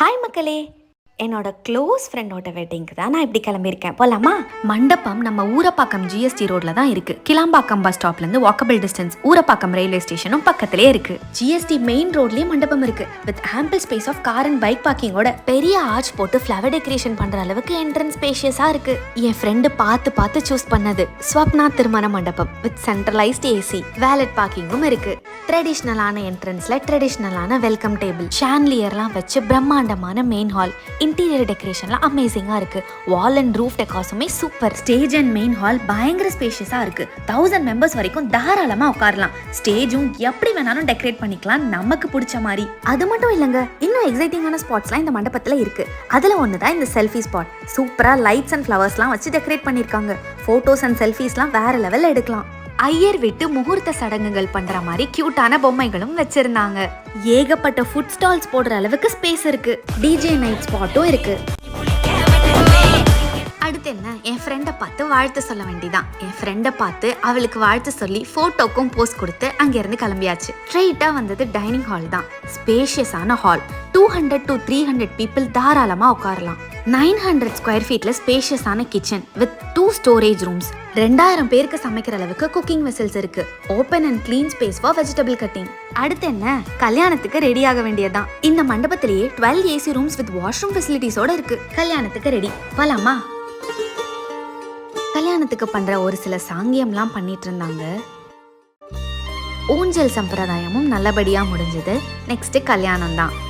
Hi மக்களே. என்னோட close ஃப்ரெண்டோட வெட்டிங்க்கு தான் நான் இப்படி கிளம்பியிருக்கேன். போலாமா? மண்டபம் நம்ம ஊரப்பாக்கம் ஜிஎஸ்டி ரோட்ல தான் இருக்கு. கிளாம்பாக்கம் பஸ் ஸ்டாப்லேருந்து வாக்கபிள் டிஸ்டன்ஸ் ஊரப்பாக்கம் ரயில்வே ஸ்டேஷனும் பக்கத்திலே இருக்கு. ஜிஎஸ்டி மெயின் ரோட்லயே மண்டபம் இருக்கு. With ample space of car and bike பார்க்கிங்கோட பெரிய ஆர்ச் போட்டு ஃப்ளவர் டெக்கரேஷன் பண்ற அளவுக்கு என்ட்ரன்ஸ் ஸ்பேஷியஸா இருக்கு. என் ஃப்ரெண்டு பார்த்து பார்த்து சூஸ் பண்ணது ஸ்வப்னா திருமண மண்டபம் வித் சென்ட்ரலைஸ்ட் ஏசி வேலட் பார்க்கிங்கும் இருக்கு. ட்ரெடிஷ்னலான என்ட்ரன்ஸ்ல ட்ரெடிஷ்னலான வெல்கம் டேபிள் ஷான்லியர்லாம் வச்சு பிரம்மாண்டமான மெயின் ஹால் இன்டீரியர் டெக்கரேஷன்லாம் அமேசிங்காக இருக்கு. Wall and roof டெக்காஸுமே super stage and main hall பயங்கர ஸ்பேஷியஸாக இருக்கு. தௌசண்ட் மெம்பர்ஸ் வரைக்கும் தாராளமாக உட்காரலாம். ஸ்டேஜும் எப்படி வேணாலும் டெக்கரேட் பண்ணிக்கலாம். நமக்கு பிடிச்ச மாதிரி. அது மட்டும் இல்லைங்க இன்னும் எக்ஸைட்டிங்கான ஸ்பாட்ஸ்லாம் இந்த மண்டபத்தில் இருக்கு. அதில் ஒன்று தான் இந்த செல்ஃபி ஸ்பாட் சூப்பராக லைட்ஸ் அண்ட் ஃப்ளவர்ஸ்லாம் வச்சு டெக்கரேட் பண்ணியிருக்காங்க ஃபோட்டோஸ் அண்ட் செல்ஃபீஸ்லாம் வேற லெவலில் எடுக்கலாம். ஐயர் விட்டு முகூர்த்த சடங்குகள் பண்ற மாதிரி கியூட்டான பொம்மைகளும் வச்சிருந்தாங்க. ஏகப்பட்ட ஃபுட் ஸ்டால்ஸ் போடுற அளவுக்கு ஸ்பேஸ் இருக்கு. டிஜே நைட் ஸ்பாட்டும் இருக்கு. அடுத்து என்ன? என் ஃப்ரெண்டை பார்த்து வாழ்த்து சொல்ல வேண்டியதான் என் ஃப்ரெண்டை பார்த்து அவளுக்கு வாழ்த்து சொல்லி ஃபோட்டோக்கும் போஸ்ட் கொடுத்து அங்கேருந்து கிளம்பியாச்சு. ஸ்ட்ரெயிட்டாக வந்தது டைனிங் ஹால் தான். ஸ்பேஷியஸான hall two hundred to three hundred people தாராளமாக உட்காரலாம். நைன் ஹண்ட்ரட் ஸ்கொயர் ஃபீட்டில் ஸ்பேஷியஸான kitchen with two storage rooms. ரெண்டாயிரம் பேருக்கு சமைக்கிற அளவுக்கு குக்கிங் வெசல்ஸ் இருக்கு. Open and clean space for vegetable cutting. அடுத்து என்ன? கல்யாணத்துக்கு ரெடி ஆக வேண்டியதுதான். இந்த மண்டபத்திலேயே twelve AC rooms with washroom ஃபெசிலிட்டிஸோட இருக்கு. கல்யாணத்துக்கு ரெடி போலாமா? கல்யாணத்துக்கு பண்ற ஒரு சில சாங்கியம்லாம் பண்ணிட்டு இருந்தாங்க. ஊஞ்சல் சம்பிரதாயமும் நல்லபடியா முடிஞ்சது. நெக்ஸ்ட் கல்யாணம் தான்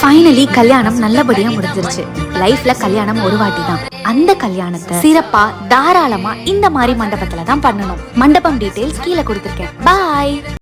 ஃபைனலி கல்யாணம் நல்லபடியா முடிஞ்சிருச்சு. லைஃப்ல கல்யாணம் ஒரு வாட்டி தான் அந்த கல்யாணத்தை சிறப்பா தாராளமா இந்த மாதிரி மண்டபத்துல தான் பண்ணணும். மண்டபம் டீடைல்ஸ் கீழே கொடுத்துருக்கேன். பாய்